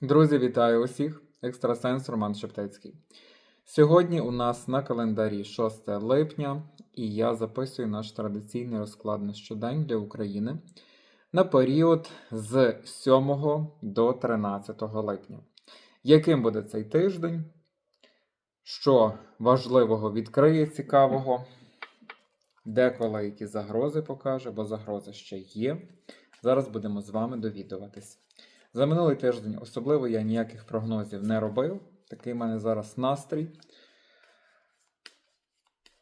Друзі, вітаю усіх! Екстрасенс Роман Шептецький. Сьогодні у нас на календарі 6 липня, і я записую наш традиційний розклад на щодень для України на період з 7 до 13 липня. Яким буде цей тиждень? Що важливого відкриє цікавого? Деколи які загрози покаже, бо загрози ще є. Зараз будемо з вами довідуватись. За минулий тиждень особливо я ніяких прогнозів не робив. Такий в мене зараз настрій.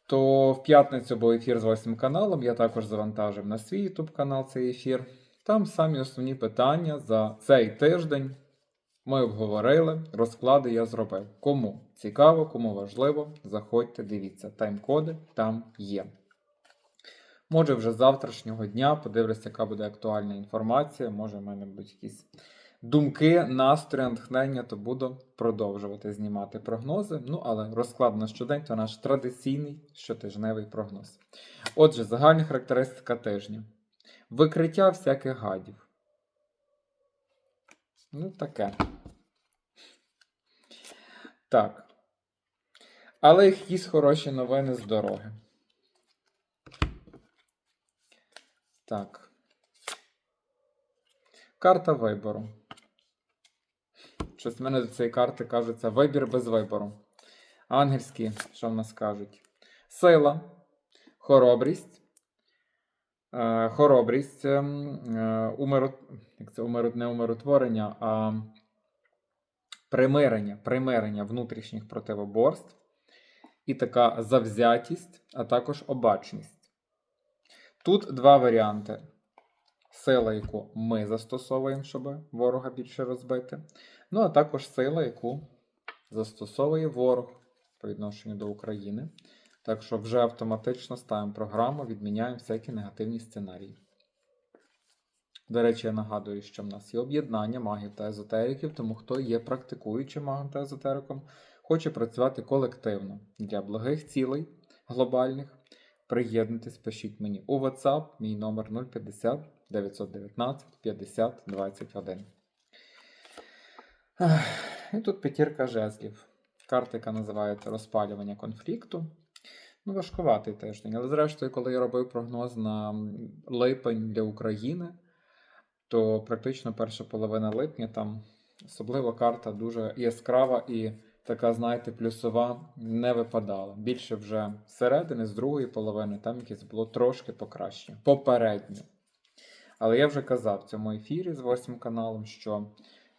То в п'ятницю був ефір з 8 каналом. Я також завантажив на свій YouTube канал цей ефір. Там самі основні питання за цей тиждень ми обговорили. Розклади я зробив. Кому цікаво, кому важливо, заходьте, дивіться. Тайм-коди там є. Може, вже з завтрашнього дня подивлюся, яка буде актуальна інформація. Може, в мене будуть якісь думки, настрій, натхнення, то буду продовжувати знімати прогнози. Ну, але розклад на щодень то наш традиційний щотижневий прогноз. Отже, загальна характеристика тижня. Викриття всяких гадів. Ну, таке. Так. Але якісь хороші новини з дороги. Так. Карта вибору. Щось в мене до цієї карти кажеться вибір без вибору. Ангельські, що в нас кажуть? Сила, хоробрість. Е, хоробрість, ем, е, умиро... як це умиро... не умиротворення, а примирення, примирення внутрішніх противоборств. І така завзятість, а також обачність. Тут два варіанти. Сила, яку ми застосовуємо, щоб ворога більше розбити. Ну, а також сила, яку застосовує ворог по відношенню до України. Так що вже автоматично ставимо програму, відміняємо всякі негативні сценарії. До речі, я нагадую, що в нас є об'єднання магів та езотериків, тому хто є практикуючим магом та езотериком, хоче працювати колективно для благих цілей глобальних. Приєднуйтесь, пишіть мені у WhatsApp, мій номер 050 919 50 21. І тут п'ятірка жезлів. Карта, яка називається розпалювання конфлікту. Ну, важкуватий тиждень. Але зрештою, коли я робив прогноз на липень для України, то практично перша половина липня там особливо карта дуже яскрава і така, знаєте, плюсова не випадала. Більше вже зсередини, з другої половини, там якесь було трошки покращення. Попередньо. Але я вже казав в цьому ефірі з восьмим каналом, що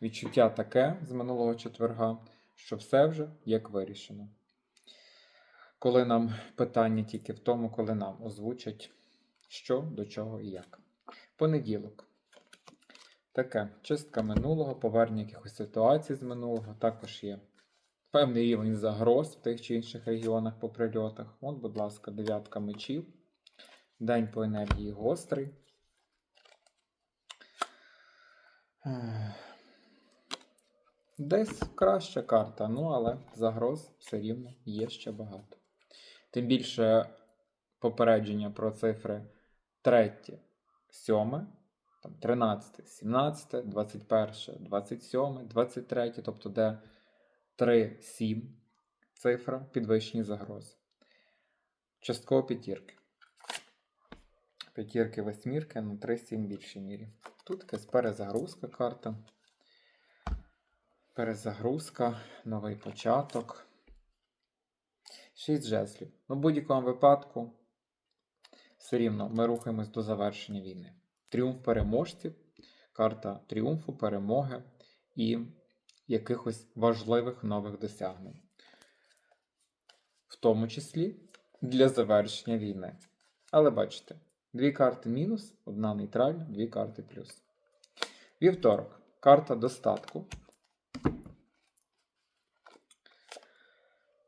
відчуття таке з минулого четверга, що все вже як вирішено. Коли нам питання тільки в тому, коли нам озвучать, що, до чого і як. Понеділок. Таке чистка минулого, повернення якихось ситуацій з минулого. Також є певний рівень загроз в тих чи інших регіонах по прильотах. От, будь ласка, дев'ятка мечів. День по енергії гострий. Десь краща карта, ну але загроз все рівно є ще багато. Тим більше попередження про цифри 3, 7, там 13, 17, 21, 27, 23, тобто де 3, 7 цифра підвищені загрози. Частково п'ятірки. П'ятірки, восьмірки на 3-7 більшій мірі. Тут якась перезагрузка карта. Перезагрузка, новий початок. Шість жезлів. Ну, в будь-якому випадку, все рівно ми рухаємось до завершення війни. Тріумф переможців, карта тріумфу, перемоги і якихось важливих нових досягнень. В тому числі для завершення війни. Але бачите, дві карти мінус, одна нейтральна, дві карти плюс. Вівторок. Карта достатку.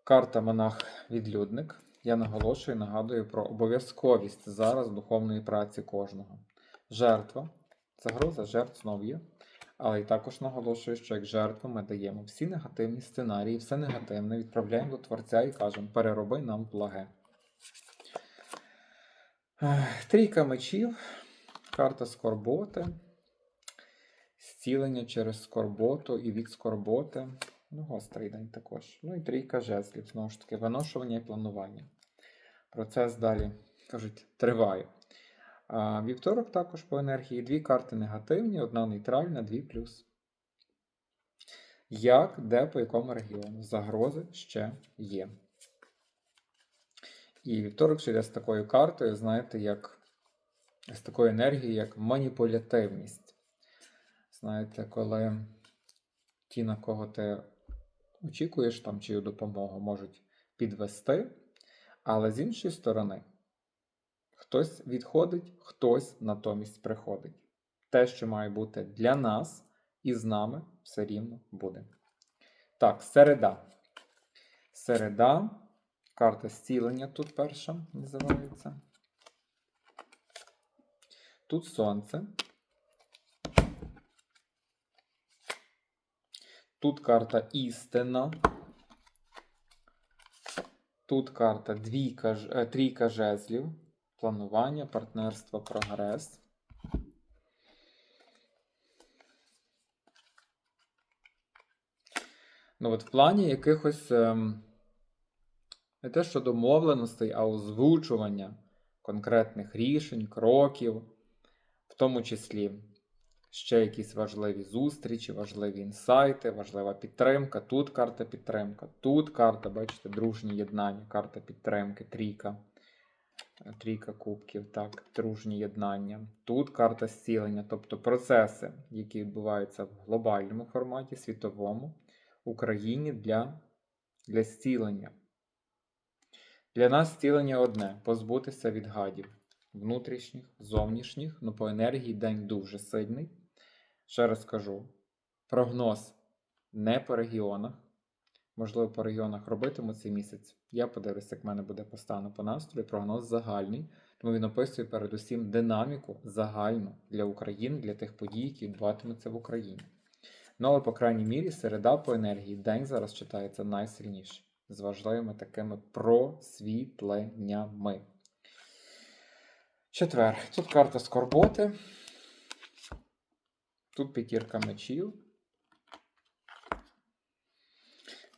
Карта монах-відлюдник. Я наголошую і нагадую про обов'язковість зараз духовної праці кожного. Жертва. Загроза жертв знов є. Але і також наголошую, що як жертву ми даємо всі негативні сценарії, все негативне відправляємо до Творця і кажемо, перероби нам благе. Трійка мечів, карта скорботи, зцілення через скорботу і від скорботи. Ну, гострий день також. Ну і трійка жезлів, знову ж таки, виношування і планування. Процес далі, кажуть, триває. Вівторок також по енергії. Дві карти негативні, одна нейтральна, дві плюс. Як, де, по якому регіону? Загрози ще є. І вівторок ще йде з такою картою, знаєте, як з такою енергією, як маніпулятивність. Знаєте, коли ті, на кого ти очікуєш там чию допомогу, можуть підвести, але з іншої сторони, хтось відходить, хтось натомість приходить. Те, що має бути для нас і з нами, все рівно буде. Так, середа. Середа. Карта зцілення тут перша називається. Тут сонце. Тут карта істина. Тут карта двійка, е, трійка жезлів. Планування, партнерство, прогрес. Ну, от в плані якихось ем, не те, що домовленостей, а озвучування конкретних рішень, кроків, в тому числі ще якісь важливі зустрічі, важливі інсайти, важлива підтримка. Тут карта підтримка, тут карта, бачите, дружні єднання, карта підтримки, трійка. Трійка кубків, так, дружні єднання. Тут карта зцілення, тобто процеси, які відбуваються в глобальному форматі, світовому, Україні для, для зцілення. Для нас зцілення одне позбутися від гадів внутрішніх, зовнішніх, ну по енергії день дуже сильний. Ще раз кажу: прогноз не по регіонах. Можливо, по регіонах робитиму цей місяць. Я подивлюся, як в мене буде по стану по настрою. Прогноз загальний. Тому він описує передусім динаміку загальну для України, для тих подій, які відбуватимуться в Україні. Ну, але, по крайній мірі, середа по енергії день зараз читається найсильніше з важливими такими просвітленнями. Четвер. Тут карта скорботи. Тут п'ятірка мечів.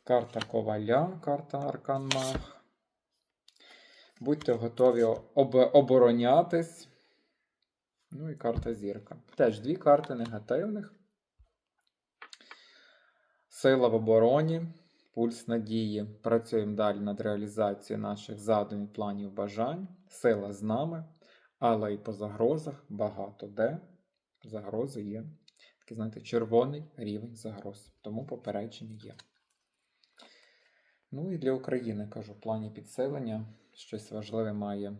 Карта коваля, карта Аркан Маг. Будьте готові об- оборонятись. Ну і карта зірка. Теж дві карти негативних. Сила в обороні, пульс надії. Працюємо далі над реалізацією наших задумів, планів, бажань. Сила з нами, але і по загрозах багато де загрози є. Такий, знаєте, червоний рівень загроз. Тому попередження є. Ну і для України кажу, в плані підсилення щось важливе має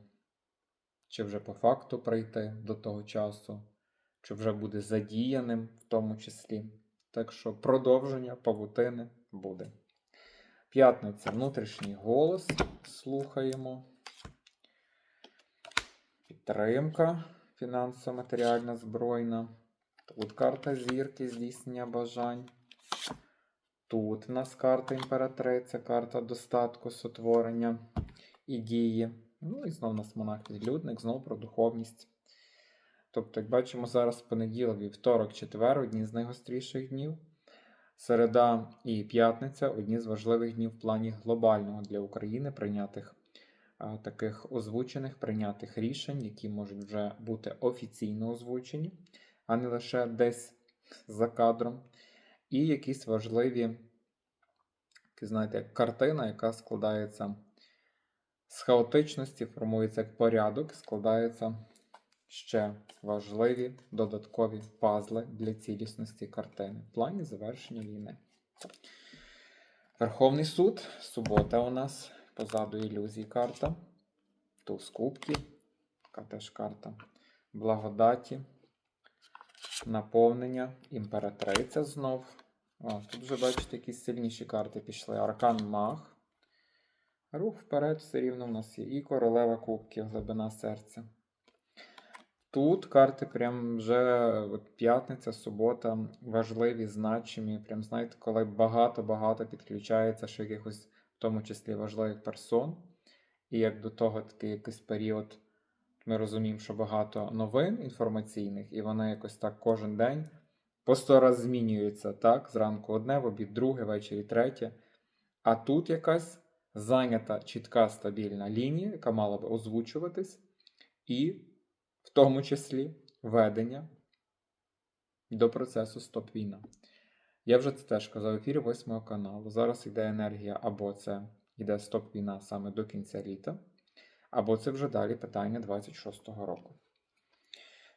чи вже по факту прийти до того часу, чи вже буде задіяним в тому числі. Так що продовження павутини буде. П'ятниця внутрішній голос. Слухаємо. Підтримка фінансово-матеріальна збройна. Тут карта зірки, здійснення бажань. Тут в нас карта імператриця, карта достатку, сотворення і дії. Ну і знову у нас монах відлюдник, знову про духовність. Тобто, як бачимо, зараз понеділок, вівторок, четвер одні з найгостріших днів. Середа і п'ятниця одні з важливих днів в плані глобального для України прийнятих таких озвучених, прийнятих рішень, які можуть вже бути офіційно озвучені, а не лише десь за кадром. І якісь важливі, знаєте, як картина, яка складається з хаотичності, формується як порядок, складаються ще важливі додаткові пазли для цілісності картини в плані завершення війни. Верховний суд, субота у нас позаду ілюзій карта. Туз кубків, така теж карта благодаті, наповнення, імператриця знов. О, тут вже, бачите, якісь сильніші карти пішли. Аркан Маг. Рух вперед все рівно в нас є. І королева кубків, глибина серця. Тут карти прям вже от п'ятниця, субота, важливі, значимі. Прям знаєте, коли багато-багато підключається ще якихось, в тому числі важливих персон. І як до того такий якийсь період, ми розуміємо, що багато новин інформаційних, і вони якось так кожен день по сто раз змінюється, так? Зранку одне, в обід друге, ввечері третє. А тут якась зайнята чітка стабільна лінія, яка мала би озвучуватись, і в тому числі ведення до процесу Стоп війна. Я вже це теж казав в ефірі 8 каналу. Зараз йде енергія, або це йде стоп війна саме до кінця літа, або це вже далі питання 26-го року.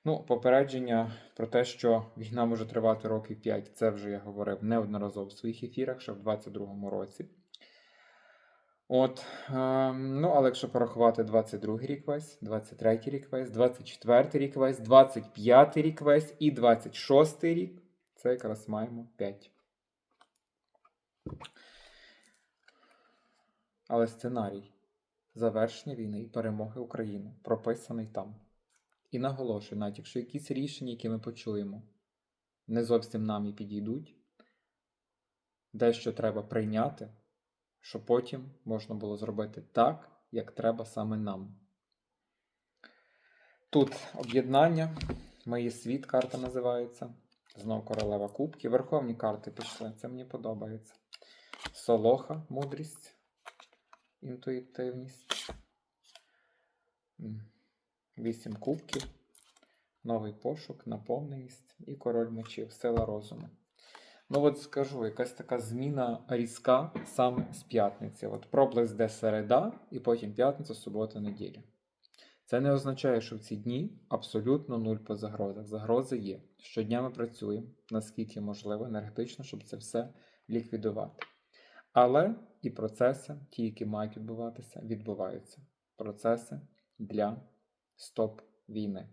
Ну, попередження про те, що війна може тривати років 5, це вже я говорив неодноразово в своїх ефірах, ще в 22-му році. От, е, ну, але якщо порахувати 22 рік весь, 23 рік весь, 24 рік весь, 25 рік весь і 26 рік, це якраз маємо 5. Але сценарій завершення війни і перемоги України прописаний там. І наголошую, навіть якщо якісь рішення, які ми почуємо, не зовсім нам і підійдуть, дещо треба прийняти, щоб потім можна було зробити так, як треба саме нам. Тут об'єднання, Мої світ карта називається. Знов королева кубки. Верховні карти пішли. Це мені подобається. Солоха, мудрість, інтуїтивність. Вісім кубків. Новий пошук, наповненість і король мечів, сила розуму. Ну, от скажу, якась така зміна різка саме з п'ятниці. От проблиск де середа, і потім п'ятниця, субота, неділя. Це не означає, що в ці дні абсолютно нуль по загрозах. Загрози є. Щодня ми працюємо, наскільки можливо, енергетично, щоб це все ліквідувати. Але і процеси, ті, які мають відбуватися, відбуваються. Процеси для стоп війни.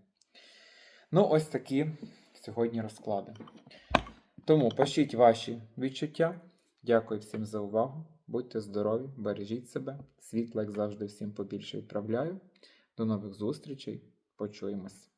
Ну, ось такі сьогодні розклади. Тому пишіть ваші відчуття. Дякую всім за увагу. Будьте здорові, бережіть себе. Світла, як завжди, всім побільше відправляю. До нових зустрічей. Почуємось.